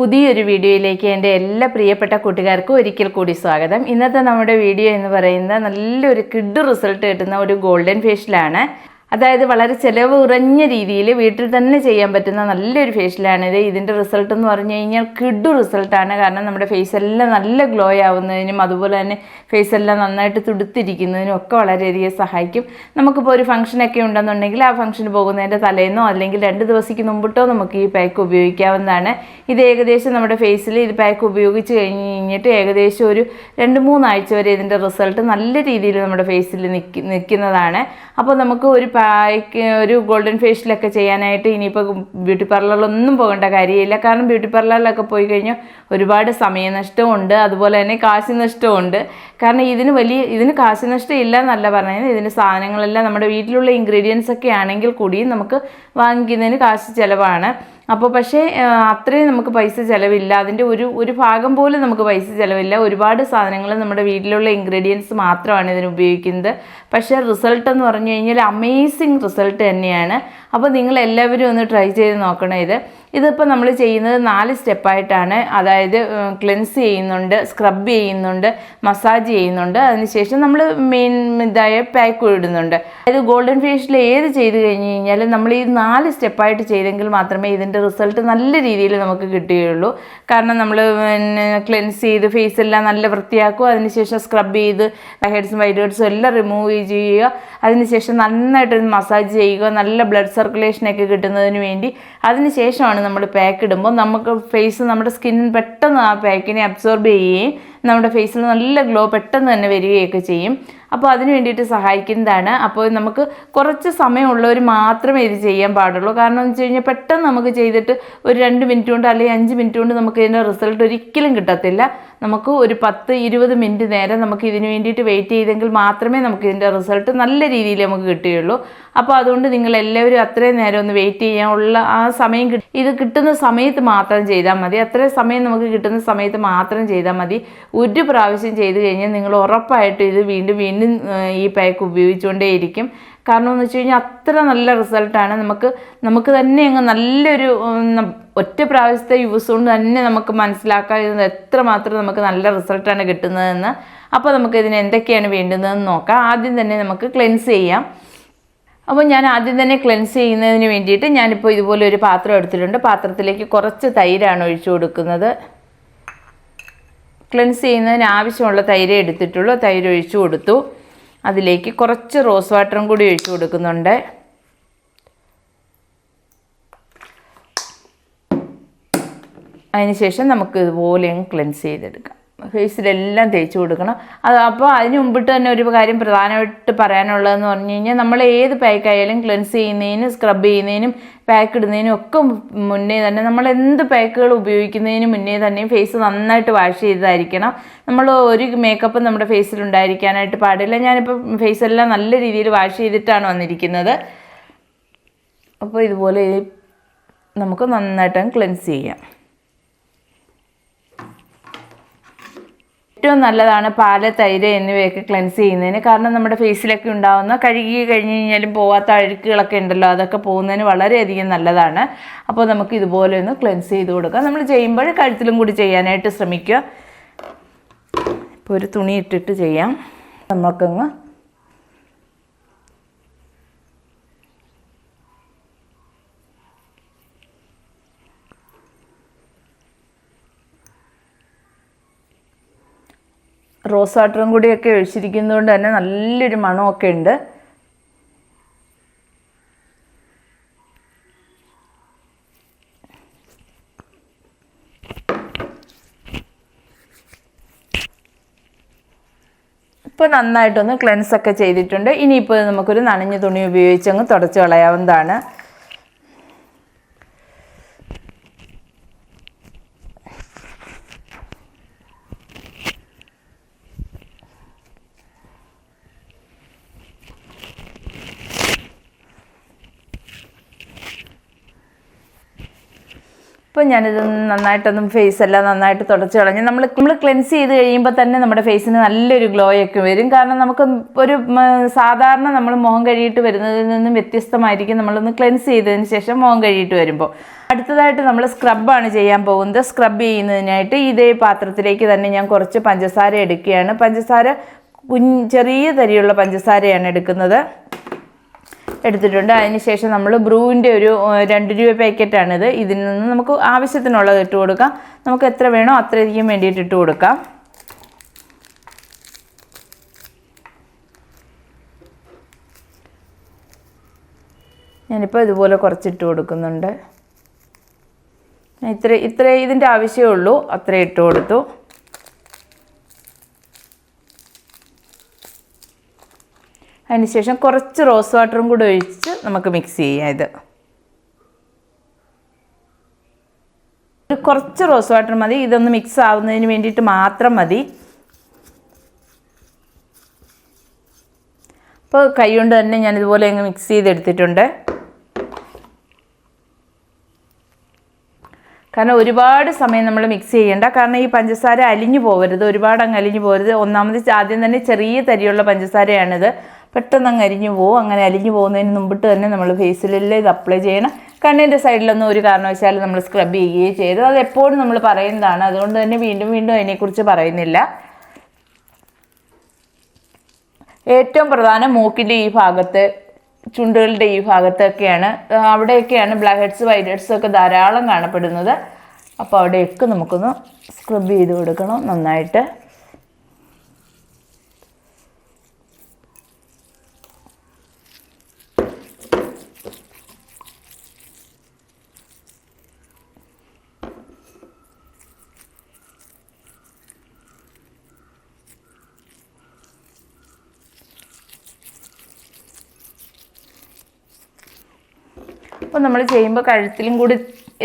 പുതിയൊരു വീഡിയോയിലേക്ക് എന്റെ എല്ലാ പ്രിയപ്പെട്ട കൂട്ടുകാർക്കും ഒരിക്കൽ കൂടി സ്വാഗതം. ഇന്നത്തെ നമ്മുടെ വീഡിയോ എന്ന് പറയുന്നത് നല്ലൊരു കിഡ് റിസൾട്ട് കിട്ടുന്ന ഒരു ഗോൾഡൻ ഫേഷ്യലാണ്. അതായത് വളരെ ചിലവ് കുറഞ്ഞ രീതിയിൽ വീട്ടിൽ തന്നെ ചെയ്യാൻ പറ്റുന്ന നല്ലൊരു ഫേഷ്യലാണിത് ഇതിന്റെ റിസൾട്ട് എന്ന് പറഞ്ഞു കഴിഞ്ഞാൽ കിഡു റിസൾട്ടാണ് കാരണം നമ്മുടെ ഫേസ് എല്ലാം നല്ല ഗ്ലോ ആവുന്നതിനും അതുപോലെ തന്നെ ഫേസ് എല്ലാം നന്നായിട്ട് തുടുത്തിരിക്കുന്നതിനും ഒക്കെ വളരെയധികം സഹായിക്കും. നമുക്കിപ്പോൾ ഒരു ഫംഗ്ഷനൊക്കെ ഉണ്ടെന്നുണ്ടെങ്കിൽ ആ ഫംഗ്ഷന് പോകുന്നതിന്റെ തലേന്നോ അല്ലെങ്കിൽ രണ്ട് ദിവസത്തേക്ക് മുമ്പിട്ടോ നമുക്ക് ഈ പാക്ക് ഉപയോഗിക്കാവുന്നതാണ്. ഇത് ഏകദേശം നമ്മുടെ ഫേസിൽ ഇത് പാക്ക് ഉപയോഗിച്ച് കഴിഞ്ഞ് കഴിഞ്ഞിട്ട് ഏകദേശം ഒരു രണ്ട് മൂന്നാഴ്ച വരെ ഇതിന്റെ റിസൾട്ട് നല്ല രീതിയിൽ നമ്മുടെ ഫേസിൽ നിൽക്കുന്നതാണ്. അപ്പോൾ നമുക്ക് ഒരു പാക്ക് ഒരു ഗോൾഡൻ ഫേഷ്യലൊക്കെ ചെയ്യാനായിട്ട് ഇനിയിപ്പോൾ ബ്യൂട്ടി പാർലറിലൊന്നും പോകേണ്ട കാര്യമില്ല. കാരണം ബ്യൂട്ടി പാർലറിലൊക്കെ പോയി കഴിഞ്ഞാൽ ഒരുപാട് സമയനഷ്ടമുണ്ട് അതുപോലെ തന്നെ കാശ് നഷ്ടമുണ്ട് കാരണം ഇതിന് വലിയ ഇതിന് കാശ് നഷ്ടം ഇല്ല എന്നല്ല പറഞ്ഞത്. ഇതിന്റെ സാധനങ്ങളെല്ലാം നമ്മുടെ വീട്ടിലുള്ള ഇൻഗ്രീഡിയൻസ് ഒക്കെ ആണെങ്കിൽ കൂടിയും നമുക്ക് വാങ്ങിക്കുന്നതിന് കാശ് ചിലവാണ്. അപ്പോൾ പക്ഷേ അത്രയും നമുക്ക് പൈസ ചിലവില്ല. അതിന്റെ ഒരു ഒരു ഭാഗം പോലും നമുക്ക് പൈസ ചിലവില്ല. ഒരുപാട് സാധനങ്ങൾ നമ്മുടെ വീട്ടിലുള്ള ഇൻഗ്രീഡിയൻസ് മാത്രമാണ് ഇതിന് ഉപയോഗിക്കുന്നത്. പക്ഷേ റിസൾട്ട് എന്ന് പറഞ്ഞു കഴിഞ്ഞാൽ അമേസിങ് റിസൾട്ട് തന്നെയാണ്. അപ്പോൾ നിങ്ങൾ എല്ലാവരും ഒന്ന് ട്രൈ ചെയ്ത് നോക്കണം ഇത്. ഇതിപ്പോൾ നമ്മൾ ചെയ്യുന്നത് നാല് സ്റ്റെപ്പായിട്ടാണ് അതായത് ക്ലെൻസ് ചെയ്യുന്നുണ്ട് സ്ക്രബ് ചെയ്യുന്നുണ്ട് മസാജ് ചെയ്യുന്നുണ്ട്. അതിനുശേഷം നമ്മൾ മെയിൻ ഇതായ പാക്ക് ഇടുന്നുണ്ട്. അതായത് ഗോൾഡൻ ഫേഷ്യൽ ഏത് ചെയ്ത് കഴിഞ്ഞ് കഴിഞ്ഞാൽ നമ്മൾ ഈ നാല് സ്റ്റെപ്പായിട്ട് ചെയ്തെങ്കിൽ മാത്രമേ ഇതിന്റെ റിസൾട്ട് നല്ല രീതിയിൽ നമുക്ക് കിട്ടുകയുള്ളൂ. കാരണം നമ്മൾ പിന്നെ ക്ലെൻസ് ചെയ്ത് ഫേസ് എല്ലാം നല്ല വൃത്തിയാക്കും അതിനുശേഷം സ്ക്രബ് ചെയ്ത് ഹെഡ്സും വൈറ്റ് ഹെഡ്സും എല്ലാം റിമൂവ് ചെയ്യുക അതിനുശേഷം നന്നായിട്ട് മസാജ് ചെയ്യുക നല്ല ബ്ലഡ് സർക്കുലേഷനൊക്കെ കിട്ടുന്നതിന് വേണ്ടി. അതിനുശേഷമാണ് നമ്മൾ പാക്ക് ഇടുമ്പോൾ നമുക്ക് ഫേസ് നമ്മുടെ സ്കിന്നിന് പെട്ടെന്ന് ആ പാക്കിനെ അബ്സോർബ് ചെയ്യുകയും നമ്മുടെ ഫേസിൽ നല്ല ഗ്ലോ പെട്ടെന്ന് തന്നെ വരികയൊക്കെ ചെയ്യും. അപ്പോൾ അതിന് വേണ്ടിയിട്ട് സഹായിക്കുന്നതാണ്. അപ്പോൾ നമുക്ക് കുറച്ച് സമയമുള്ളവർ മാത്രമേ ഇത് ചെയ്യാൻ പാടുള്ളൂ. കാരണം എന്ന് വെച്ച് കഴിഞ്ഞാൽ പെട്ടെന്ന് നമുക്ക് ചെയ്തിട്ട് ഒരു രണ്ട് മിനിറ്റ് കൊണ്ട് അല്ലെങ്കിൽ അഞ്ച് മിനിറ്റ് കൊണ്ട് നമുക്ക് ഇതിന്റെ റിസൾട്ട് ഒരിക്കലും കിട്ടത്തില്ല. നമുക്ക് ഒരു പത്ത് ഇരുപത് മിനിറ്റ് നേരം നമുക്ക് ഇതിന് വേണ്ടിയിട്ട് വെയിറ്റ് ചെയ്തെങ്കിൽ മാത്രമേ നമുക്ക് ഇതിന്റെ റിസൾട്ട് നല്ല രീതിയിൽ നമുക്ക് കിട്ടുകയുള്ളൂ. അപ്പോൾ അതുകൊണ്ട് നിങ്ങൾ എല്ലാവരും അത്രയും നേരം ഒന്ന് വെയിറ്റ് ചെയ്യാനുള്ള ആ സമയം ഇത് കിട്ടുന്ന സമയത്ത് മാത്രം ചെയ്താൽ മതി. അത്രയും സമയം നമുക്ക് കിട്ടുന്ന സമയത്ത് മാത്രം ചെയ്താൽ മതി. ഒരു പ്രാവശ്യം ചെയ്ത് കഴിഞ്ഞാൽ നിങ്ങൾ ഉറപ്പായിട്ടും ഇത് വീണ്ടും വീണ്ടും ഈ പാക്ക് ഉപയോഗിച്ചുകൊണ്ടേയിരിക്കും. കാരണം എന്ന് വെച്ച് കഴിഞ്ഞാൽ അത്ര നല്ല റിസൾട്ടാണ് നമുക്ക് നമുക്ക് തന്നെ അങ്ങ് നല്ലൊരു ഒറ്റ പ്രാവശ്യത്തെ യൂസ് കൊണ്ട് തന്നെ നമുക്ക് മനസ്സിലാക്കാൻ എത്ര മാത്രം നമുക്ക് നല്ല റിസൾട്ടാണ് കിട്ടുന്നതെന്ന്. അപ്പോൾ നമുക്ക് ഇതിന് എന്തൊക്കെയാണ് വേണ്ടുന്നതെന്ന് നോക്കാം. ആദ്യം തന്നെ നമുക്ക് ക്ലെൻസ് ചെയ്യാം. അപ്പോൾ ഞാൻ ആദ്യം തന്നെ ക്ലെൻസ് ചെയ്യുന്നതിന് വേണ്ടിയിട്ട് ഞാനിപ്പോൾ ഇതുപോലെ ഒരു പാത്രം എടുത്തിട്ടുണ്ട്. പാത്രത്തിലേക്ക് കുറച്ച് തൈരാണ് ഒഴിച്ചു കൊടുക്കുന്നത്. ക്ലെൻസ് ചെയ്യുന്നതിന് ആവശ്യമുള്ള തൈര് എടുത്തിട്ടുള്ളൂ. തൈര് ഒഴിച്ചു കൊടുത്തു. അതിലേക്ക് കുറച്ച് റോസ് വാട്ടറും കൂടി ഒഴിച്ചു കൊടുക്കുന്നുണ്ട്. അതിനുശേഷം നമുക്ക് ഇതുപോലെ ക്ലെൻസ് ചെയ്തെടുക്കാം. ഫേസിലെല്ലാം തേച്ച് കൊടുക്കണം. അത് അപ്പോൾ അതിന് മുമ്പിട്ട് തന്നെ ഒരു കാര്യം പ്രധാനമായിട്ട് പറയാനുള്ളതെന്ന് പറഞ്ഞു കഴിഞ്ഞാൽ നമ്മൾ ഏത് പാക്ക് ആയാലും ക്ലെൻസ് ചെയ്യുന്നതിനും സ്ക്രബ് ചെയ്യുന്നതിനും പാക്ക് ഇടുന്നതിനും ഒക്കെ മുന്നേ തന്നെ നമ്മൾ എന്ത് പാക്കുകൾ ഉപയോഗിക്കുന്നതിന് മുന്നേ തന്നെ ഫേസ് നന്നായിട്ട് വാഷ് ചെയ്തതായിരിക്കണം. നമ്മൾ ഒരു മേക്കപ്പ് നമ്മുടെ ഫേസിൽ ഉണ്ടായിരിക്കാനായിട്ട് പാടില്ല. ഞാനിപ്പോൾ ഫേസ് എല്ലാം നല്ല രീതിയിൽ വാഷ് ചെയ്തിട്ടാണ് വന്നിരിക്കുന്നത്. അപ്പോൾ ഇതുപോലെ നമുക്ക് നന്നായിട്ട് ക്ലെൻസ് ചെയ്യാം. ഏറ്റവും നല്ലതാണ് പാൽ തൈര് എന്നിവയൊക്കെ ക്ലെൻസ് ചെയ്യുന്നതിന്. കാരണം നമ്മുടെ ഫേസിലൊക്കെ ഉണ്ടാകുന്ന കഴുകി കഴിഞ്ഞ് കഴിഞ്ഞാലും പോവാത്ത അഴുക്കുകളൊക്കെ ഉണ്ടല്ലോ അതൊക്കെ പോകുന്നതിന് വളരെയധികം നല്ലതാണ്. അപ്പോൾ നമുക്ക് ഇതുപോലെ ഒന്ന് ക്ലെൻസ് ചെയ്ത് കൊടുക്കാം. നമ്മൾ ചെയ്യുമ്പോൾ കഴുത്തിലും കൂടി ചെയ്യാനായിട്ട് ശ്രമിക്കുക. ഇപ്പോൾ ഒരു തുണി ഇട്ടിട്ട് ചെയ്യാം. നമുക്കങ്ങ് റോസ് വാട്ടറും കൂടിയൊക്കെ ഒഴിച്ചിരിക്കുന്നതുകൊണ്ട് തന്നെ നല്ലൊരു മണമൊക്കെ ഉണ്ട്. ഇപ്പോൾ നന്നായിട്ടൊന്ന് ക്ലെൻസ് ഒക്കെ ചെയ്തിട്ടുണ്ട്. ഇനിയിപ്പോൾ നമുക്കൊരു നനഞ്ഞ തുണി ഉപയോഗിച്ച് അങ്ങ് തുടച്ച് കളയാവുന്നതാണ്. ഇപ്പം ഞാനിത് നന്നായിട്ടൊന്നും ഫേസ് എല്ലാം നന്നായിട്ട് തുടച്ച് കളഞ്ഞു നമ്മൾ നമ്മൾ ക്ലെൻസ് ചെയ്ത് കഴിയുമ്പോൾ തന്നെ നമ്മുടെ ഫേസിന് നല്ലൊരു ഗ്ലോ ഒക്കെ വരും. കാരണം നമുക്ക് ഒരു സാധാരണ നമ്മൾ മുഖം കഴുകിയിട്ട് വരുന്നതിൽ നിന്നും വ്യത്യസ്തമായിരിക്കും നമ്മളൊന്ന് ക്ലെൻസ് ചെയ്തതിന് ശേഷം മുഖം കഴുകിയിട്ട് വരുമ്പോൾ അടുത്തതായിട്ട് നമ്മൾ സ്ക്രബാണ് ചെയ്യാൻ പോകുന്നത്. സ്ക്രബ് ചെയ്യുന്നതിനായിട്ട് ഇതേ പാത്രത്തിലേക്ക് തന്നെ ഞാൻ കുറച്ച് പഞ്ചസാര എടുക്കുകയാണ്. പഞ്ചസാര കുഞ്ഞ് ചെറിയ തരിയുള്ള പഞ്ചസാരയാണ് എടുക്കുന്നത്. എടുത്തിട്ടുണ്ട്. അതിനുശേഷം നമ്മൾ ബ്രൂവിന്റെ ഒരു രണ്ട് രൂപ പാക്കറ്റാണിത്. ഇതിൽ നിന്ന് നമുക്ക് ആവശ്യത്തിനുള്ളത് ഇട്ട് കൊടുക്കാം. നമുക്ക് എത്ര വേണോ അത്രയധികം വേണ്ടിയിട്ട് ഇട്ട് കൊടുക്കാം. ഞാനിപ്പോൾ ഇതുപോലെ കുറച്ചിട്ട് കൊടുക്കുന്നുണ്ട്. ഇത്ര ഇത്ര ഇതിന്റെ ആവശ്യമേ ഉള്ളൂ. അത്രേ ഇട്ട് കൊടുത്തു. അതിനുശേഷം കുറച്ച് റോസ് വാട്ടറും കൂടെ ഒഴിച്ച് നമുക്ക് മിക്സ് ചെയ്യാം ഇത്. കുറച്ച് റോസ് വാട്ടർ മതി. ഇതൊന്ന് മിക്സ് ആവുന്നതിന് വേണ്ടിയിട്ട് മാത്രം മതി. അപ്പോൾ കൈ കൊണ്ട് തന്നെ ഞാൻ ഇതുപോലെ അങ്ങ് മിക്സ് ചെയ്തെടുത്തിട്ടുണ്ട്. കാരണം ഒരുപാട് സമയം നമ്മൾ മിക്സ് ചെയ്യേണ്ട. കാരണം ഈ പഞ്ചസാര അലിഞ്ഞു പോകരുത് ഒരുപാട് അങ്ങ് അലിഞ്ഞു പോകരുത് ഒന്നാമത് ആദ്യം തന്നെ ചെറിയ തരിയുള്ള പഞ്ചസാരയാണിത്. പെട്ടെന്ന് അങ്ങ് അരിഞ്ഞു പോകും അങ്ങനെ അലിഞ്ഞു പോകുന്നതിന് മുമ്പിട്ട് തന്നെ നമ്മൾ ഫേസിലെല്ലാം ഇത് അപ്ലൈ ചെയ്യണം. കണ്ണിന്റെ സൈഡിലൊന്നും ഒരു കാരണവശാലും നമ്മൾ സ്ക്രബ് ചെയ്യുകയും ചെയ്തു അത് എപ്പോഴും നമ്മൾ പറയുന്നതാണ്. അതുകൊണ്ട് തന്നെ വീണ്ടും വീണ്ടും അതിനെക്കുറിച്ച് പറയുന്നില്ല. ഏറ്റവും പ്രധാനം മൂക്കിന്റെ ഈ ഭാഗത്ത് ചുണ്ടുകളുടെ ഈ ഭാഗത്തൊക്കെയാണ്. അവിടെയൊക്കെയാണ് ബ്ലാക്ക് ഹെഡ്സ് വൈറ്റ് ഹെഡ്സ് ഒക്കെ ധാരാളം കാണപ്പെടുന്നത്. അപ്പോൾ അവിടെയൊക്കെ നമുക്കൊന്ന് സ്ക്രബ് ചെയ്ത് കൊടുക്കണം നന്നായിട്ട്. അപ്പോൾ നമ്മൾ ചെയ്യുമ്പോൾ കഴുത്തിലും കൂടി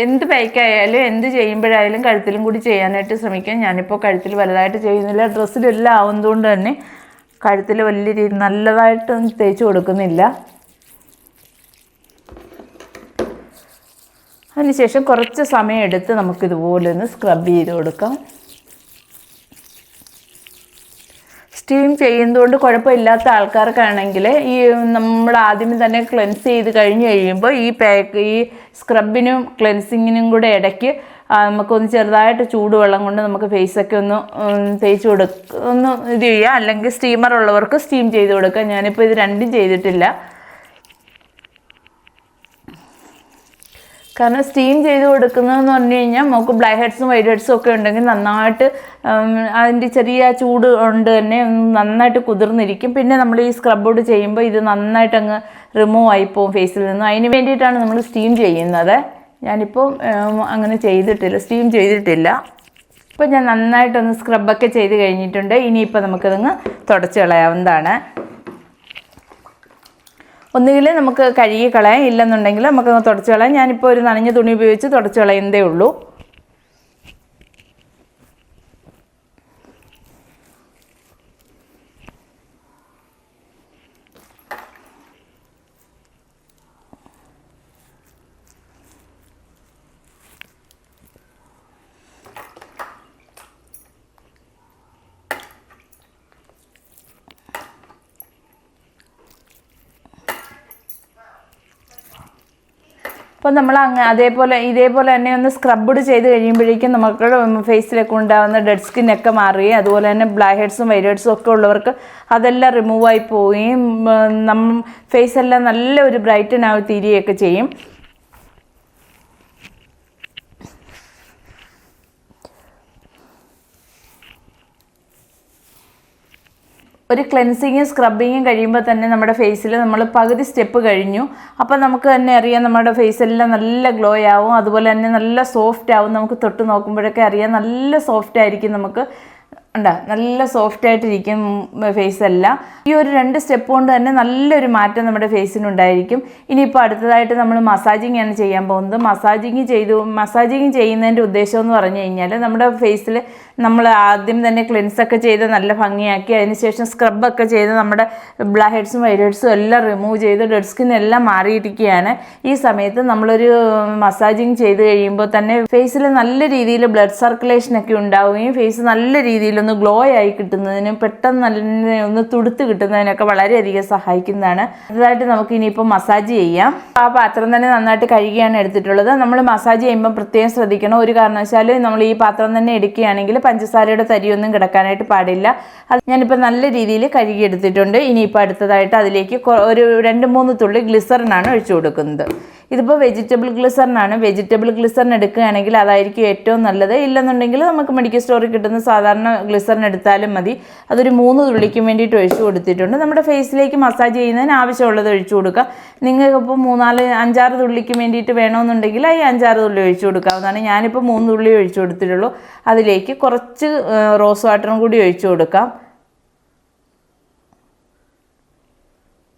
എന്ത് പാക്കായാലും എന്ത് ചെയ്യുമ്പോഴായാലും കഴുത്തിലും കൂടി ചെയ്യാനായിട്ട് ശ്രമിക്കാം. ഞാനിപ്പോൾ കഴുത്തിൽ വലുതായിട്ട് ചെയ്യുന്നില്ല. ഡ്രസ്സിലെല്ലാം ആവുന്നതുകൊണ്ട് തന്നെ കഴുത്തിൽ വലിയ രീതി നല്ലതായിട്ടൊന്നും തേച്ച് കൊടുക്കുന്നില്ല. അതിനുശേഷം കുറച്ച് സമയം എടുത്ത് നമുക്കിതുപോലെ ഒന്ന് സ്ക്രബ് ചെയ്ത് കൊടുക്കാം. സ്റ്റീം ചെയ്യുന്നതുകൊണ്ട് കുഴപ്പമില്ലാത്ത ആൾക്കാർക്കാണെങ്കിൽ ഈ നമ്മൾ ആദ്യമേ തന്നെ ക്ലെൻസ് ചെയ്ത് കഴിഞ്ഞ് കഴിയുമ്പോൾ ഈ പാക്ക് ഈ സ്ക്രബിനും ക്ലെൻസിങ്ങിനും കൂടെ ഇടയ്ക്ക് നമുക്കൊന്ന് ചെറുതായിട്ട് ചൂടുവെള്ളം കൊണ്ട് നമുക്ക് ഫേസൊക്കെ ഒന്ന് തേച്ച് കൊടുക്ക ഒന്ന് ഇത് ചെയ്യുക അല്ലെങ്കിൽ സ്റ്റീമർ ഉള്ളവർക്ക് സ്റ്റീം ചെയ്ത് കൊടുക്കുക ഞാനിപ്പോൾ ഇത് രണ്ടും ചെയ്തിട്ടില്ല. കാരണം സ്റ്റീം ചെയ്ത് കൊടുക്കുന്നതെന്ന് പറഞ്ഞു കഴിഞ്ഞാൽ നമുക്ക് ബ്ലാക്ക് ഹെഡ്സും വൈറ്റ് ഹെഡ്സും ഒക്കെ ഉണ്ടെങ്കിൽ നന്നായിട്ട് അതിന്റെ ചെറിയ ചൂട് കൊണ്ട് തന്നെ നന്നായിട്ട് കുതിർന്നിരിക്കും. പിന്നെ നമ്മൾ ഈ സ്ക്രബോട് ചെയ്യുമ്പോൾ ഇത് നന്നായിട്ട് അങ്ങ് റിമൂവ് ആയിപ്പോവും ഫേസിൽ നിന്ന്. അതിന് വേണ്ടിയിട്ടാണ് നമ്മൾ സ്റ്റീം ചെയ്യുന്നത്. ഞാനിപ്പോൾ അങ്ങനെ ചെയ്തിട്ടില്ല സ്റ്റീം ചെയ്തിട്ടില്ല. ഇപ്പോൾ ഞാൻ നന്നായിട്ടൊന്ന് സ്ക്രബൊക്കെ ചെയ്ത് കഴിഞ്ഞിട്ടുണ്ട്. ഇനിയിപ്പോൾ നമുക്കതങ്ങ് തുടച്ച് കളയാവുന്നതാണ്. ഒന്നുകിൽ നമുക്ക് കഴുകി കളയാം ഇല്ലെന്നുണ്ടെങ്കിൽ നമുക്ക് തുടച്ച് കളയാം. ഞാനിപ്പോൾ ഒരു നനഞ്ഞ തുണി ഉപയോഗിച്ച് തുടച്ച് കളയുന്നതേ ഉള്ളൂ. അപ്പോൾ നമ്മൾ അങ്ങ് അതേപോലെ ഇതേപോലെ തന്നെ ഒന്ന് സ്ക്രബ്ഡ് ചെയ്ത് കഴിയുമ്പോഴേക്കും നമുക്ക് ഫേസിലൊക്കെ ഉണ്ടാകുന്ന ഡെഡ് സ്കിന്നൊക്കെ മാറുകയും അതുപോലെ തന്നെ ബ്ലാക്ക് ഹെഡ്സും വൈറ്റ് ഹെഡ്സും ഒക്കെ ഉള്ളവർക്ക് അതെല്ലാം റിമൂവായി പോവുകയും നം ഫേസ് എല്ലാം നല്ല ഒരു ബ്രൈറ്റൻ ആയി തീരുകയൊക്കെ ചെയ്യും. ഒരു ക്ലെൻസിങ്ങും സ്ക്രബിങ്ങും കഴിയുമ്പോൾ തന്നെ നമ്മുടെ ഫേസിൽ നമ്മൾ പകുതി സ്റ്റെപ്പ് കഴിഞ്ഞു. അപ്പോൾ നമുക്ക് തന്നെ അറിയാം നമ്മുടെ ഫേസ് എല്ലാം നല്ല ഗ്ലോ ആവും. അതുപോലെ തന്നെ നല്ല സോഫ്റ്റ് ആവും. നമുക്ക് തൊട്ട് നോക്കുമ്പോഴൊക്കെ അറിയാം നല്ല സോഫ്റ്റ് ആയിരിക്കും നമുക്ക്. ഉണ്ടാ? നല്ല സോഫ്റ്റ് ആയിട്ടിരിക്കും ഫേസ് എല്ലാം. ഈ ഒരു രണ്ട് സ്റ്റെപ്പ് കൊണ്ട് തന്നെ നല്ലൊരു മാറ്റം നമ്മുടെ ഫേസിനുണ്ടായിരിക്കും ഇനിയിപ്പോൾ അടുത്തതായിട്ട് നമ്മൾ മസാജിങ് ആണ് ചെയ്യാൻ പോകുന്നത്. മസാജിങ് ചെയ്തു മസാജിങ് ചെയ്യുന്നതിന്റെ ഉദ്ദേശം എന്ന് പറഞ്ഞു കഴിഞ്ഞാൽ നമ്മുടെ ഫേസിൽ നമ്മൾ ആദ്യം തന്നെ ക്ലിൻസൊക്കെ ചെയ്ത് നല്ല ഭംഗിയാക്കി അതിനുശേഷം സ്ക്രബൊക്കെ ചെയ്ത് നമ്മുടെ ബ്ലാഹെഡ്സും ഹെഡ്സും വൈറ്റ് ഹെഡ്സും എല്ലാം റിമൂവ് ചെയ്ത് ഡെഡ് സ്കിൻ എല്ലാം മാറിയിരിക്കുകയാണ്. ഈ സമയത്ത് നമ്മളൊരു മസാജിങ് ചെയ്ത് കഴിയുമ്പോൾ തന്നെ ഫേസിൽ നല്ല രീതിയിൽ ബ്ലഡ് സർക്കുലേഷനൊക്കെ ഉണ്ടാവുകയും ഫേസ് നല്ല രീതിയിലൊന്ന് ഗ്ലോ ആയി കിട്ടുന്നതിനും പെട്ടെന്ന് നല്ല ഒന്ന് തുടുത്ത് കിട്ടുന്നതിനൊക്കെ വളരെയധികം സഹായിക്കുന്നതാണ്. അടുത്തതായിട്ട് നമുക്ക് ഇനിയിപ്പോൾ മസാജ് ചെയ്യാം. ആ പാത്രം തന്നെ നന്നായിട്ട് കഴുകിയാണ് എടുത്തിട്ടുള്ളത്. നമ്മൾ മസാജ് ചെയ്യുമ്പോൾ പ്രത്യേകം ശ്രദ്ധിക്കണം. ഒരു കാരണവശാലും നമ്മൾ ഈ പാത്രം തന്നെ എടുക്കുകയാണെങ്കിൽ പഞ്ചസാരയുടെ തരിയൊന്നും കിടക്കാനായിട്ട് പാടില്ല. അത് ഞാനിപ്പോൾ നല്ല രീതിയിൽ കഴുകിയെടുത്തിട്ടുണ്ട്. ഇനിയിപ്പോൾ അടുത്തതായിട്ട് അതിലേക്ക് ഒരു രണ്ട് മൂന്ന് തുള്ളി ഗ്ലിസറിനാണ് ഒഴിച്ചു കൊടുക്കുന്നത്. ഇതിപ്പോൾ വെജിറ്റബിൾ ഗ്ലിസറിനാണ് വെജിറ്റബിൾ ഗ്ലിസറിൻ എടുക്കുകയാണെങ്കിൽ അതായിരിക്കും ഏറ്റവും നല്ലത്. ഇല്ലെന്നുണ്ടെങ്കിൽ നമുക്ക് മെഡിക്കൽ സ്റ്റോറിൽ കിട്ടുന്ന സാധാരണ ഗ്ലിസറിൻ എടുത്താലും മതി. അതൊരു മൂന്ന് തുള്ളിക്കും വേണ്ടിയിട്ട് ഒഴിച്ചു കൊടുത്തിട്ടുണ്ട്. നമ്മുടെ ഫേസിലേക്ക് മസാജ് ചെയ്യുന്നതിന് ആവശ്യമുള്ളത് ഒഴിച്ചു കൊടുക്കുക. നിങ്ങൾക്കിപ്പോൾ മൂന്നാൽ അഞ്ചാറ് തുള്ളിക്ക് വേണ്ടിയിട്ട് വേണമെന്നുണ്ടെങ്കിൽ ഈ അഞ്ചാറ് തുള്ളി ഒഴിച്ചു കൊടുക്കാവുന്നതാണ്. ഞാനിപ്പോൾ മൂന്ന് തുള്ളി ഒഴിച്ചു കൊടുത്തിട്ടുള്ളൂ. അതിലേക്ക് കുറച്ച് റോസ് വാട്ടറും കൂടി ഒഴിച്ചു കൊടുക്കാം.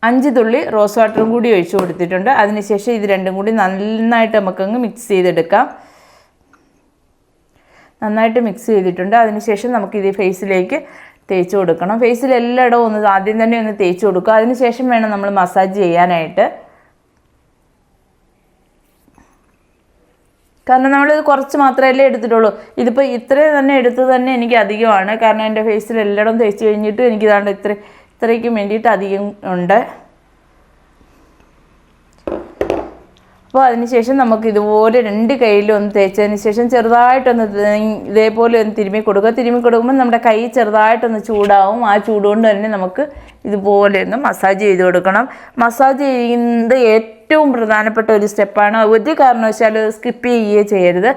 അഞ്ച് തുള്ളി റോസ് വാട്ടറും കൂടി ഒഴിച്ചു കൊടുത്തിട്ടുണ്ട്. അതിനുശേഷം ഇത് രണ്ടും കൂടി നന്നായിട്ട് നമുക്കങ്ങ് മിക്സ് ചെയ്തെടുക്കാം. നന്നായിട്ട് മിക്സ് ചെയ്തിട്ടുണ്ട്. അതിനുശേഷം നമുക്കിത് ഫേസിലേക്ക് തേച്ച് കൊടുക്കണം. ഫേസിൽ എല്ലായിടവും ഒന്ന് ആദ്യം തന്നെ ഒന്ന് തേച്ച് കൊടുക്കുക. അതിനുശേഷം വേണം നമ്മൾ മസാജ് ചെയ്യാനായിട്ട്. കാരണം നമ്മൾ കുറച്ച് മാത്രമല്ലേ എടുത്തിട്ടുള്ളൂ. ഇതിപ്പോൾ ഇത്രയും തന്നെ എടുത്തു തന്നെ എനിക്ക് അധികമാണ്. കാരണം എന്റെ ഫേസിൽ എല്ലായിടവും തേച്ച് കഴിഞ്ഞിട്ട് എനിക്കിതാണ്ട് ഇത്ര ഇത്രയ്ക്കും വേണ്ടിയിട്ട് അധികം ഉണ്ട്. അപ്പോൾ അതിനുശേഷം നമുക്ക് ഇതുപോലെ രണ്ട് കയ്യിലും ഒന്ന് തേച്ചതിന് ശേഷം ചെറുതായിട്ടൊന്ന് ഇത് ഇതേപോലെ ഒന്ന് തിരുമ്മി കൊടുക്കുക. തിരുമ്മി കൊടുക്കുമ്പോൾ നമ്മുടെ കൈ ചെറുതായിട്ടൊന്ന് ചൂടാവും. ആ ചൂടുകൊണ്ട് തന്നെ നമുക്ക് ഇതുപോലെ ഒന്ന് മസാജ് ചെയ്ത് കൊടുക്കണം. മസാജ് ചെയ്യുന്നത് ഏറ്റവും പ്രധാനപ്പെട്ട ഒരു സ്റ്റെപ്പാണ്. ഒരു കാരണവശാലും സ്കിപ്പ് ചെയ്യുകയോ ചെയ്യരുത്.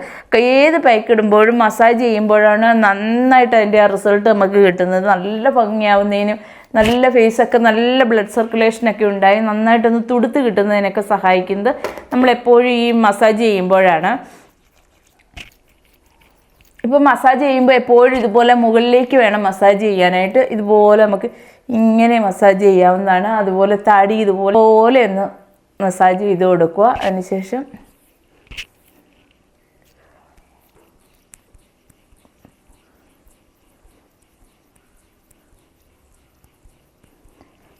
ഏത് പാക്ക് ഇടുമ്പോഴും മസാജ് ചെയ്യുമ്പോഴാണ് നന്നായിട്ട് അതിന്റെ ആ റിസൾട്ട് നമുക്ക് കിട്ടുന്നത്. നല്ല ഭംഗിയാവുന്നതിനും നല്ല ഫേസൊക്കെ നല്ല ബ്ലഡ് സർക്കുലേഷനൊക്കെ ഉണ്ടായി നന്നായിട്ടൊന്ന് തുടുത്ത് കിട്ടുന്നതിനൊക്കെ സഹായിക്കുന്നത് നമ്മളെപ്പോഴും ഈ മസാജ് ചെയ്യുമ്പോഴാണ്. ഇപ്പോൾ മസാജ് ചെയ്യുമ്പോൾ എപ്പോഴും ഇതുപോലെ മുകളിലേക്ക് വേണം മസാജ് ചെയ്യാനായിട്ട്. ഇതുപോലെ നമുക്ക് ഇങ്ങനെ മസാജ് ചെയ്യാവുന്നതാണ്. അതുപോലെ തടി ഇതുപോലെ പോലെ ഒന്ന് മസാജ് ചെയ്ത് കൊടുക്കുക. അതിനുശേഷം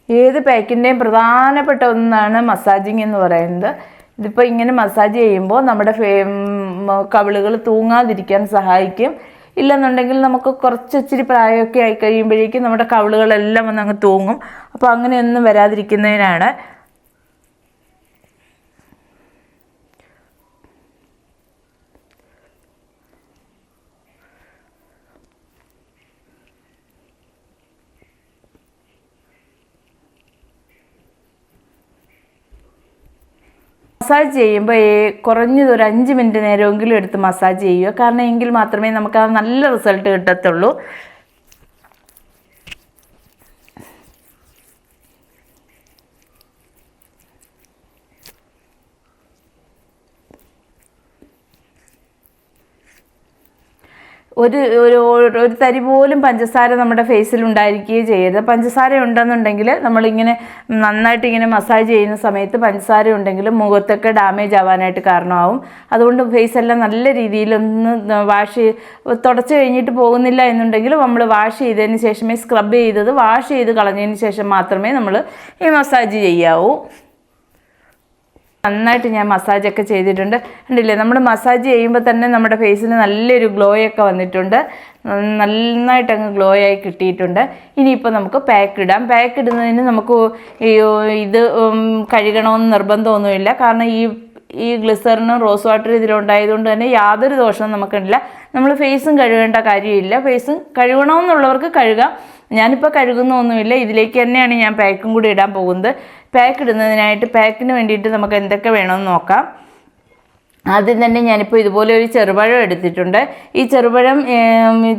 ഏത് പാക്കിന്റെയും പ്രധാനപ്പെട്ട ഒന്നാണ് മസാജിങ് എന്ന് പറയുന്നത്. ഇതിപ്പോൾ ഇങ്ങനെ മസാജ് ചെയ്യുമ്പോൾ നമ്മുടെ ഫേ കവിളുകൾ തൂങ്ങാതിരിക്കാൻ സഹായിക്കും. ഇല്ലെന്നുണ്ടെങ്കിൽ നമുക്ക് കുറച്ച് ഇച്ചിരി പ്രായമൊക്കെ ആയി കഴിയുമ്പോഴേക്കും നമ്മുടെ കവിളുകളെല്ലാം വന്ന് അങ്ങ് തൂങ്ങും. അപ്പോൾ അങ്ങനെയൊന്നും വരാതിരിക്കുന്നതിനാണ് മസാജ് ചെയ്യുമ്പോൾ കുറഞ്ഞത് ഒരു അഞ്ച് മിനിറ്റ് നേരമെങ്കിലും എടുത്ത് മസാജ് ചെയ്യുക. കാരണം എങ്കിൽ മാത്രമേ നമുക്ക് ആ നല്ല റിസൾട്ട് കിട്ടത്തുള്ളൂ. ഒരു ഒരു ഒരു തരി പോലും പഞ്ചസാര നമ്മുടെ ഫേസിൽ ഉണ്ടായിരിക്കുകയും ചെയ്യരുത്. പഞ്ചസാര ഉണ്ടെന്നുണ്ടെങ്കിൽ നമ്മളിങ്ങനെ നന്നായിട്ട് ഇങ്ങനെ മസാജ് ചെയ്യുന്ന സമയത്ത് പഞ്ചസാര ഉണ്ടെങ്കിൽ മുഖത്തൊക്കെ ഡാമേജ് ആവാനായിട്ട് കാരണമാവും. അതുകൊണ്ട് ഫേസ് എല്ലാം നല്ല രീതിയിലൊന്ന് വാഷ് തുടച്ച് കഴിഞ്ഞിട്ട് പോകുന്നില്ല എന്നുണ്ടെങ്കിൽ നമ്മൾ വാഷ് ചെയ്തതിന് ശേഷമേ സ്ക്രബ് ചെയ്തത് വാഷ് ചെയ്ത് കളഞ്ഞതിന് ശേഷം മാത്രമേ നമ്മൾ ഈ മസാജ് ചെയ്യാവൂ. നന്നായിട്ട് ഞാൻ മസാജൊക്കെ ചെയ്തിട്ടുണ്ട്. കണ്ടില്ലേ നമ്മൾ മസാജ് ചെയ്യുമ്പോൾ തന്നെ നമ്മുടെ ഫേസിന് നല്ലൊരു ഗ്ലോ ഒക്കെ വന്നിട്ടുണ്ട്. നന്നായിട്ട് അങ്ങ് ഗ്ലോ ആയി കിട്ടിയിട്ടുണ്ട്. ഇനിയിപ്പോൾ നമുക്ക് പാക്ക് ഇടാം പാക്ക് ഇടുന്നതിന് നമുക്ക് ഇത് കഴുകണമെന്ന് നിർബന്ധമൊന്നുമില്ല. കാരണം ഈ ഈ ഗ്ലിസറിനും റോസ് വാട്ടർ ഇതിലുണ്ടായതുകൊണ്ട് തന്നെ യാതൊരു ദോഷവും നമുക്കുണ്ടില്ല. നമ്മൾ ഫേസും കഴുകേണ്ട കാര്യമില്ല. ഫേസും കഴുകണമെന്നുള്ളവർക്ക് കഴുകാം. ഞാനിപ്പോൾ കഴുകുന്നൊന്നുമില്ല. ഇതിലേക്ക് തന്നെയാണ് ഞാൻ പാക്കും കൂടി ഇടാൻ പോകുന്നത്. പാക്ക് ഇടുന്നതിനായിട്ട് പാക്കിന് വേണ്ടിയിട്ട് നമുക്ക് എന്തൊക്കെ വേണമെന്ന് നോക്കാം. ആദ്യം തന്നെ ഞാനിപ്പോൾ ഇതുപോലെ ഒരു ചെറുപഴം എടുത്തിട്ടുണ്ട്. ഈ ചെറുപഴം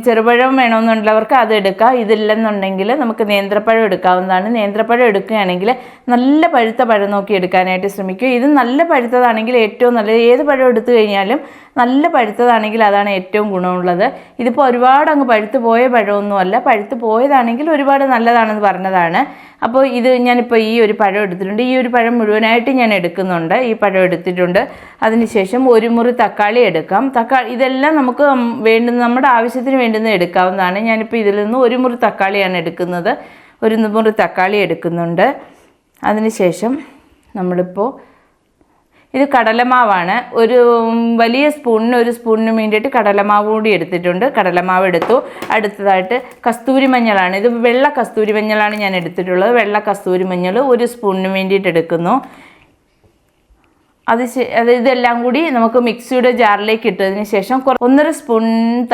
ചെറുപഴം വേണമെന്നുള്ളവർക്ക് അത് എടുക്കാം. ഇതില്ലെന്നുണ്ടെങ്കിൽ നമുക്ക് നേന്ത്രപ്പഴം എടുക്കാവുന്നതാണ്. നേന്ത്രപ്പഴം എടുക്കുകയാണെങ്കിൽ നല്ല പഴുത്ത പഴം നോക്കി എടുക്കാനായിട്ട് ശ്രമിക്കുക ഇത് നല്ല പഴുത്തതാണെങ്കിൽ ഏറ്റവും നല്ലത് ഏത് പഴം എടുത്തു കഴിഞ്ഞാലും നല്ല പഴുത്തതാണെങ്കിൽ അതാണ് ഏറ്റവും ഗുണമുള്ളത്. ഇതിപ്പോൾ ഒരുപാട് അങ്ങ് പഴുത്ത് പോയ പഴമൊന്നുമല്ല പഴുത്ത് പോയതാണെങ്കിൽ ഒരുപാട് നല്ലതാണെന്ന് പറഞ്ഞതാണ്. അപ്പോൾ ഇത് ഞാനിപ്പോൾ ഈ ഒരു പഴം എടുത്തിട്ടുണ്ട്. ഈ ഒരു പഴം മുഴുവനായിട്ട് ഞാൻ എടുക്കുന്നുണ്ട്. ഈ പഴം എടുത്തിട്ടുണ്ട്. അതിനുശേഷം ഒരു മുറി തക്കാളി എടുക്കാം. തക്കാളി ഇതെല്ലാം നമുക്ക് വേണ്ടുന്ന നമ്മുടെ ആവശ്യത്തിന് വേണ്ടുന്ന എടുക്കാവുന്നതാണ്. ഞാനിപ്പോൾ ഇതിൽ നിന്ന് ഒരു മുറി തക്കാളിയാണ് എടുക്കുന്നത്. ഒരു മുറി തക്കാളി എടുക്കുന്നുണ്ട്. അതിനുശേഷം നമ്മളിപ്പോൾ ഇത് കടലമാവാണ്. ഒരു വലിയ സ്പൂണിന് ഒരു സ്പൂണിന് വേണ്ടിയിട്ട് കടലമാവ് കൂടി എടുത്തിട്ടുണ്ട്. കടലമാവ് എടുത്തു. അടുത്തതായിട്ട് കസ്തൂരി മഞ്ഞളാണ്. ഇത് വെള്ള കസ്തൂരി മഞ്ഞളാണ് ഞാൻ എടുത്തിട്ടുള്ളത്. വെള്ള കസ്തൂരി മഞ്ഞൾ ഒരു സ്പൂണിന് വേണ്ടിയിട്ട് എടുക്കുന്നു. അത് അത് ഇതെല്ലാം കൂടി നമുക്ക് മിക്സിയുടെ ജാറിലേക്ക് ഇട്ടതിന് ശേഷം ഒന്നര സ്പൂൺ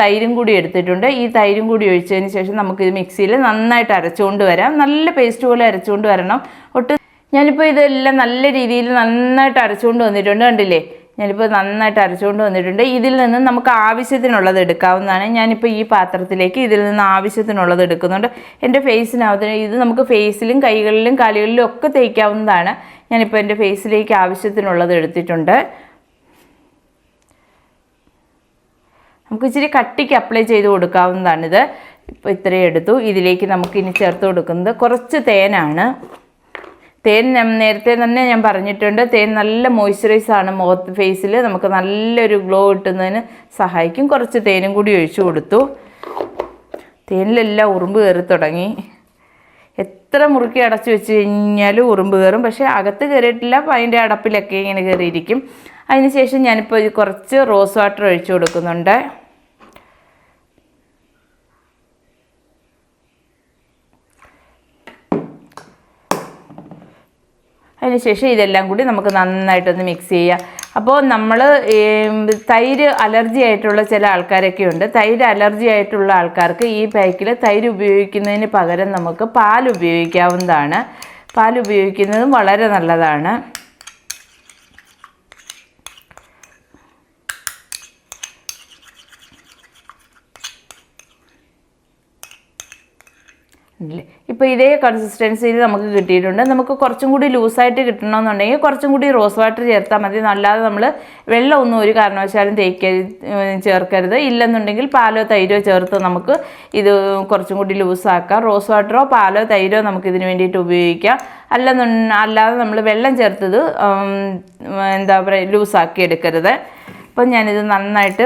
തൈരും കൂടി എടുത്തിട്ടുണ്ട്. ഈ തൈരും കൂടി ഒഴിച്ചതിന് ശേഷം നമുക്ക് ഇത് മിക്സിയിൽ നന്നായിട്ട് അരച്ചുകൊണ്ട് വരാം. നല്ല പേസ്റ്റ് പോലെ അരച്ചുകൊണ്ട് വരണം. ഒട്ട് ഞാനിപ്പോൾ ഇതെല്ലാം നല്ല രീതിയിൽ നന്നായിട്ട് അരച്ചുകൊണ്ട് വന്നിട്ടുണ്ട് കണ്ടില്ലേ? ഞാനിപ്പോൾ നന്നായിട്ട് അരച്ചുകൊണ്ട് വന്നിട്ടുണ്ട്. ഇതിൽ നിന്ന് നമുക്ക് ആവശ്യത്തിനുള്ളത് എടുക്കാവുന്നതാണ്. ഞാനിപ്പോൾ ഈ പാത്രത്തിലേക്ക് ഇതിൽ നിന്ന് ആവശ്യത്തിനുള്ളത് എടുക്കുന്നുണ്ട്. എന്റെ ഫേസിനകത്ത് ഇത് നമുക്ക് ഫേസിലും കൈകളിലും കാലുകളിലും ഒക്കെ തേക്കാവുന്നതാണ്. ഞാനിപ്പോൾ എന്റെ ഫേസിലേക്ക് ആവശ്യത്തിനുള്ളത് എടുത്തിട്ടുണ്ട്. നമുക്ക് ഇച്ചിരി കട്ടിക്ക് അപ്ലൈ ചെയ്ത് കൊടുക്കാവുന്നതാണിത്. ഇപ്പോൾ ഇത്രയും എടുത്തു. ഇതിലേക്ക് നമുക്കിനി ചേർത്ത് കൊടുക്കുന്നത് കുറച്ച് തേനാണ്. തേൻ നേരത്തെ തന്നെ ഞാൻ പറഞ്ഞിട്ടുണ്ട്. തേൻ നല്ല മോയ്സ്ചറൈസ് ആണ് മുഖത്ത് ഫേസിൽ നമുക്ക് നല്ലൊരു ഗ്ലോ കിട്ടുന്നതിന് സഹായിക്കും. കുറച്ച് തേനും കൂടി ഒഴിച്ചു കൊടുത്തു. തേനിലെല്ലാം ഉറുമ്പ് കയറി തുടങ്ങി. എത്ര മുറുക്കി അടച്ചു വെച്ച് കഴിഞ്ഞാലും ഉറുമ്പ് കയറും. പക്ഷേ അകത്ത് കയറിയിട്ടില്ല. അപ്പോൾ അതിന്റെ അടപ്പിലൊക്കെ ഇങ്ങനെ കയറിയിരിക്കും. അതിനുശേഷം ഞാനിപ്പോൾ കുറച്ച് റോസ് വാട്ടർ ഒഴിച്ചു കൊടുക്കുന്നുണ്ട്. അതിനുശേഷം ഇതെല്ലാം കൂടി നമുക്ക് നന്നായിട്ടൊന്ന് മിക്സ് ചെയ്യാം. അപ്പോൾ നമ്മൾ തൈര് അലർജി ആയിട്ടുള്ള ചില ആൾക്കാരൊക്കെ ഉണ്ട്. തൈര് അലർജി ആയിട്ടുള്ള ആൾക്കാർക്ക് ഈ പാക്കിൽ തൈര് ഉപയോഗിക്കുന്നതിന് പകരം നമുക്ക് പാൽ ഉപയോഗിക്കാവുന്നതാണ്. പാൽ ഉപയോഗിക്കുന്നതും വളരെ നല്ലതാണ്. ഇല്ലേ ഇപ്പോൾ ഇതേ കൺസിസ്റ്റൻസിയിൽ നമുക്ക് കിട്ടിയിട്ടുണ്ട്. നമുക്ക് കുറച്ചും കൂടി ലൂസായിട്ട് കിട്ടണമെന്നുണ്ടെങ്കിൽ കുറച്ചും കൂടി റോസ് വാട്ടർ ചേർത്താൽ മതി. അല്ലാതെ നമ്മൾ വെള്ളമൊന്നും ഒരു കാരണവശാലും തേക്കരുത് ചേർക്കരുത്. ഇല്ലെന്നുണ്ടെങ്കിൽ പാലോ തൈരോ ചേർത്ത് നമുക്ക് ഇത് കുറച്ചും കൂടി ലൂസാക്കാം. റോസ് വാട്ടറോ പാലോ തൈരോ നമുക്ക് ഇതിന് വേണ്ടിയിട്ട് ഉപയോഗിക്കാം. അല്ലെന്നു അല്ലാതെ നമ്മൾ വെള്ളം ചേർത്തത് എന്താ പറയുക ലൂസാക്കി എടുക്കരുത്. അപ്പം ഞാനിത് നന്നായിട്ട്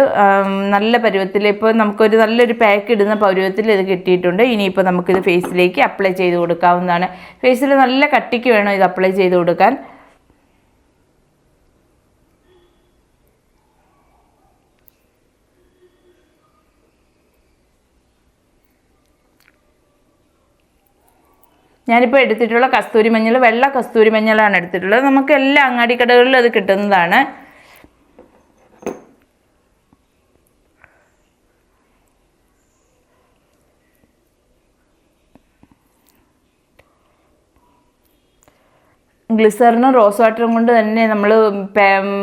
നല്ല പരുവത്തിൽ ഇപ്പോൾ നമുക്കൊരു നല്ലൊരു പാക്ക് ഇടുന്ന പരുവത്തിൽ ഇത് കിട്ടിയിട്ടുണ്ട്. ഇനിയിപ്പോൾ നമുക്കിത് ഫേസിലേക്ക് അപ്ലൈ ചെയ്ത് കൊടുക്കാവുന്നതാണ്. ഫേസിൽ നല്ല കട്ടിക്ക് വേണം ഇത് അപ്ലൈ ചെയ്ത് കൊടുക്കാൻ. ഞാനിപ്പോൾ എടുത്തിട്ടുള്ള കസ്തൂരി മഞ്ഞൾ വെള്ള കസ്തൂരി മഞ്ഞളാണ് എടുത്തിട്ടുള്ളത്. നമുക്ക് എല്ലാ അങ്ങാടിക്കടകളിലും അത് കിട്ടുന്നതാണ്. ഗ്ലിസറിനും റോസ് വാട്ടറും കൊണ്ട് തന്നെ നമ്മൾ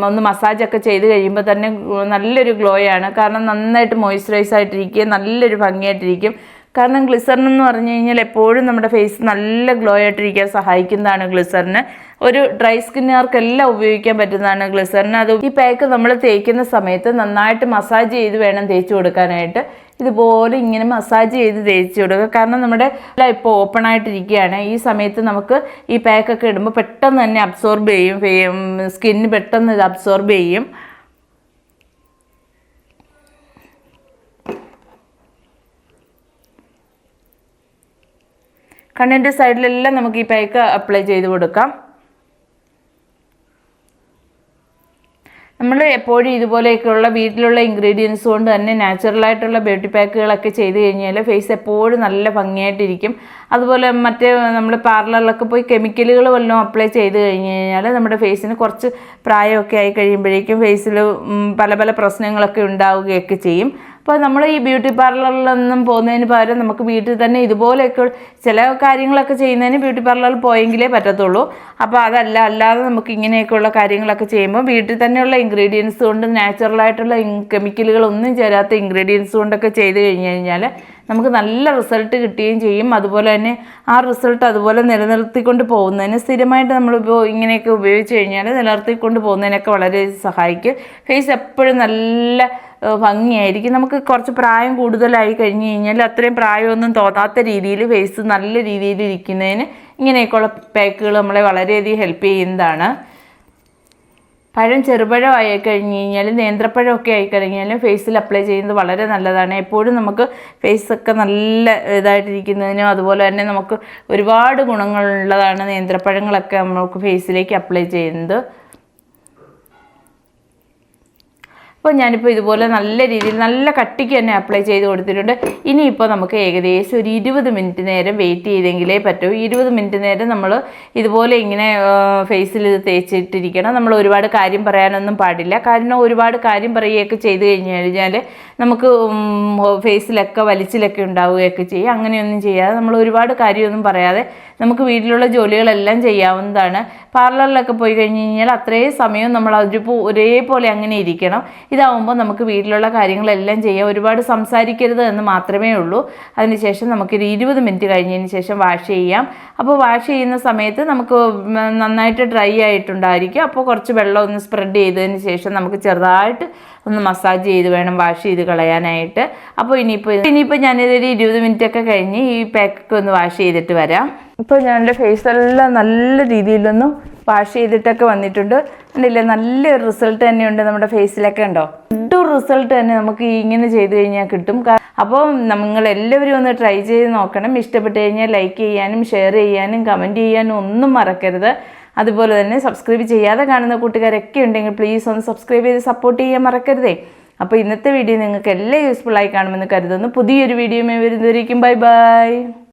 ഒന്ന് മസാജൊക്കെ ചെയ്ത് കഴിയുമ്പോൾ തന്നെ നല്ലൊരു ഗ്ലോയാണ് കാരണം നന്നായിട്ട് മോയ്സ്ചറൈസ് ആയിട്ടിരിക്കും നല്ലൊരു ഭംഗിയായിട്ടിരിക്കും. കാരണം ഗ്ലിസറിൻ എന്ന് പറഞ്ഞു കഴിഞ്ഞാൽ എപ്പോഴും നമ്മുടെ ഫേസ് നല്ല ഗ്ലോ ആയിട്ടിരിക്കാൻ സഹായിക്കുന്നതാണ് ഗ്ലിസറിന് ഒരു ഡ്രൈ സ്കിന്നുകാർക്കെല്ലാം ഉപയോഗിക്കാൻ പറ്റുന്നതാണ് ഗ്ലിസറിന് അത് ഈ പാക്ക് നമ്മൾ തേക്കുന്ന സമയത്ത് നന്നായിട്ട് മസാജ് ചെയ്ത് വേണം തേച്ച് കൊടുക്കാനായിട്ട്. ഇതുപോലെ ഇങ്ങനെ മസാജ് ചെയ്ത് തേച്ച് കൊടുക്കുക. കാരണം നമ്മുടെ ഇപ്പോൾ ഓപ്പൺ ആയിട്ടിരിക്കുകയാണ്. ഈ സമയത്ത് നമുക്ക് ഈ പാക്കൊക്കെ ഇടുമ്പോൾ പെട്ടെന്ന് തന്നെ അബ്സോർബ് ചെയ്യും. സ്കിന്ന് പെട്ടെന്ന് ഇത് അബ്സോർബ് ചെയ്യും. കണ്ണിന്റെ സൈഡിലെല്ലാം നമുക്ക് ഈ പാക്ക് അപ്ലൈ ചെയ്ത് കൊടുക്കാം. നമ്മൾ എപ്പോഴും ഇതുപോലെയൊക്കെയുള്ള വീട്ടിലുള്ള ഇൻഗ്രീഡിയൻസ് കൊണ്ട് തന്നെ നാച്ചുറലായിട്ടുള്ള ബ്യൂട്ടി പാക്കുകളൊക്കെ ചെയ്ത് കഴിഞ്ഞാൽ ഫേസ് എപ്പോഴും നല്ല ഭംഗിയായിട്ടിരിക്കും. അതുപോലെ മറ്റേ നമ്മൾ പാർലറിലൊക്കെ പോയി കെമിക്കലുകൾ വല്ലതും അപ്ലൈ ചെയ്ത് കഴിഞ്ഞ് കഴിഞ്ഞാൽ നമ്മുടെ ഫേസിന് കുറച്ച് പ്രായമൊക്കെ ആയി കഴിയുമ്പോഴേക്കും ഫേസിൽ പല പല പ്രശ്നങ്ങളൊക്കെ ഉണ്ടാവുകയൊക്കെ ചെയ്യും. അപ്പോൾ നമ്മൾ ഈ ബ്യൂട്ടി പാർലറിലൊന്നും പോകുന്നതിന് പകരം നമുക്ക് വീട്ടിൽ തന്നെ ഇതുപോലെയൊക്കെ ചില കാര്യങ്ങളൊക്കെ ചെയ്യുന്നതിന് ബ്യൂട്ടി പാർലറിൽ പോയെങ്കിലേ പറ്റത്തുള്ളൂ. അപ്പോൾ അതല്ല അല്ലാതെ നമുക്ക് ഇങ്ങനെയൊക്കെയുള്ള കാര്യങ്ങളൊക്കെ ചെയ്യുമ്പോൾ വീട്ടിൽ തന്നെയുള്ള ഇൻഗ്രീഡിയൻസ് കൊണ്ട് നാച്ചുറലായിട്ടുള്ള കെമിക്കലുകളൊന്നും ചേരാത്ത ഇൻഗ്രീഡിയൻസ് കൊണ്ടൊക്കെ ചെയ്ത് കഴിഞ്ഞ് കഴിഞ്ഞാൽ നമുക്ക് നല്ല റിസൾട്ട് കിട്ടുകയും ചെയ്യും. അതുപോലെ തന്നെ ആ റിസൾട്ട് അതുപോലെ നിലനിർത്തിക്കൊണ്ട് പോകുന്നതിന് സ്ഥിരമായിട്ട് നമ്മളിപ്പോൾ ഇങ്ങനെയൊക്കെ ഉപയോഗിച്ച് കഴിഞ്ഞാൽ നിലനിർത്തിക്കൊണ്ട് പോകുന്നതിനൊക്കെ വളരെ സഹായിക്കും. ഫേസ് എപ്പോഴും നല്ല ഭംഗിയായിരിക്കും. നമുക്ക് കുറച്ച് പ്രായം കൂടുതലായി കഴിഞ്ഞ് കഴിഞ്ഞാൽ അത്രയും പ്രായമൊന്നും തോന്നാത്ത രീതിയിൽ ഫേസ് നല്ല രീതിയിൽ ഇരിക്കുന്നതിന് ഇങ്ങനെയൊക്കെയുള്ള പാക്കുകൾ നമ്മളെ വളരെയധികം ഹെൽപ്പ് ചെയ്യുന്നതാണ്. പഴം ചെറുപഴം ആയി കഴിഞ്ഞ് കഴിഞ്ഞാൽ നേന്ത്രപ്പഴം ഒക്കെ ആയി കഴിഞ്ഞാൽ ഫേസിൽ അപ്ലൈ ചെയ്യുന്നത് വളരെ നല്ലതാണ്. എപ്പോഴും നമുക്ക് ഫേസൊക്കെ നല്ല ഇതായിട്ടിരിക്കുന്നതിനും അതുപോലെ തന്നെ നമുക്ക് ഒരുപാട് ഗുണങ്ങളുള്ളതാണ് നേന്ത്രപ്പഴങ്ങളൊക്കെ നമുക്ക് ഫേസിലേക്ക് അപ്ലൈ ചെയ്യുന്നത്. അപ്പോൾ ഞാനിപ്പോൾ ഇതുപോലെ നല്ല രീതിയിൽ നല്ല കട്ടിക്ക് തന്നെ അപ്ലൈ ചെയ്ത് കൊടുത്തിട്ടുണ്ട്. ഇനിയിപ്പോൾ നമുക്ക് ഏകദേശം ഒരു ഇരുപത് മിനിറ്റ് നേരം വെയിറ്റ് ചെയ്തെങ്കിലേ പറ്റൂ. ഇരുപത് മിനിറ്റ് നേരം നമ്മൾ ഇതുപോലെ ഇങ്ങനെ ഫേസിൽ ഇത് തേച്ചിട്ടിരിക്കണം. നമ്മൾ ഒരുപാട് കാര്യം പറയാനൊന്നും പാടില്ല. കാരണം ഒരുപാട് കാര്യം പറയുകയൊക്കെ ചെയ്ത് കഴിഞ്ഞ് കഴിഞ്ഞാൽ നമുക്ക് ഫേസിലൊക്കെ വലിച്ചിലൊക്കെ ഉണ്ടാവുകയൊക്കെ ചെയ്യും. അങ്ങനെയൊന്നും ചെയ്യാതെ നമ്മൾ ഒരുപാട് കാര്യമൊന്നും പറയാതെ നമുക്ക് വീട്ടിലുള്ള ജോലികളെല്ലാം ചെയ്യാവുന്നതാണ്. പാർലറിലൊക്കെ പോയി കഴിഞ്ഞ് കഴിഞ്ഞാൽ അത്രയും സമയം നമ്മൾ അതിപ്പോൾ ഒരേപോലെ അങ്ങനെ ഇരിക്കണം. ഇതാവുമ്പോൾ നമുക്ക് വീട്ടിലുള്ള കാര്യങ്ങളെല്ലാം ചെയ്യാം. ഒരുപാട് സംസാരിക്കരുത് എന്ന് മാത്രമേ ഉള്ളൂ. അതിനുശേഷം നമുക്കൊരു ഇരുപത് മിനിറ്റ് കഴിഞ്ഞതിന് ശേഷം വാഷ് ചെയ്യാം. അപ്പോൾ വാഷ് ചെയ്യുന്ന സമയത്ത് നമുക്ക് നന്നായിട്ട് ഡ്രൈ ആയിട്ടുണ്ടായിരിക്കും. അപ്പോൾ കുറച്ച് വെള്ളം ഒന്ന് സ്പ്രെഡ് ചെയ്തതിന് ശേഷം നമുക്ക് ചെറുതായിട്ട് ഒന്ന് മസാജ് ചെയ്ത് വേണം വാഷ് ചെയ്ത് കളയാനായിട്ട്. അപ്പോൾ ഇനിയിപ്പോൾ ഇനിയിപ്പോൾ ഞാനിതൊരു ഇരുപത് മിനിറ്റ് ഒക്കെ കഴിഞ്ഞ് ഈ പാക്കൊക്കെ ഒന്ന് വാഷ് ചെയ്തിട്ട് വരാം. ഇപ്പോൾ ഞാൻ എന്റെ ഫേസ് എല്ലാം നല്ല രീതിയിലൊന്നും വാഷ് ചെയ്തിട്ടൊക്കെ വന്നിട്ടുണ്ട്. കണ്ടില്ലേ നല്ലൊരു റിസൾട്ട് തന്നെയുണ്ട് നമ്മുടെ ഫേസിലൊക്കെ ഉണ്ടോ? ഒട്ടും റിസൾട്ട് തന്നെ നമുക്ക് ഇങ്ങനെ ചെയ്തു കഴിഞ്ഞാൽ കിട്ടും. അപ്പോൾ നിങ്ങൾ എല്ലാവരും ഒന്ന് ട്രൈ ചെയ്ത് നോക്കണം. ഇഷ്ടപ്പെട്ട് കഴിഞ്ഞാൽ ലൈക്ക് ചെയ്യാനും ഷെയർ ചെയ്യാനും കമന്റ് ചെയ്യാനും ഒന്നും മറക്കരുത്. അതുപോലെ തന്നെ സബ്സ്ക്രൈബ് ചെയ്യാതെ കാണുന്ന കൂട്ടുകാരൊക്കെ ഉണ്ടെങ്കിൽ പ്ലീസ് ഒന്ന് സബ്സ്ക്രൈബ് ചെയ്ത് സപ്പോർട്ട് ചെയ്യാൻ മറക്കരുതേ. അപ്പോൾ ഇന്നത്തെ വീഡിയോ നിങ്ങൾക്ക് എല്ലാം യൂസ്ഫുൾ ആയി കാണുമെന്ന് കരുതുന്നു. പുതിയൊരു വീഡിയോയുമായി വരുന്നതായിരിക്കും ബൈ ബൈ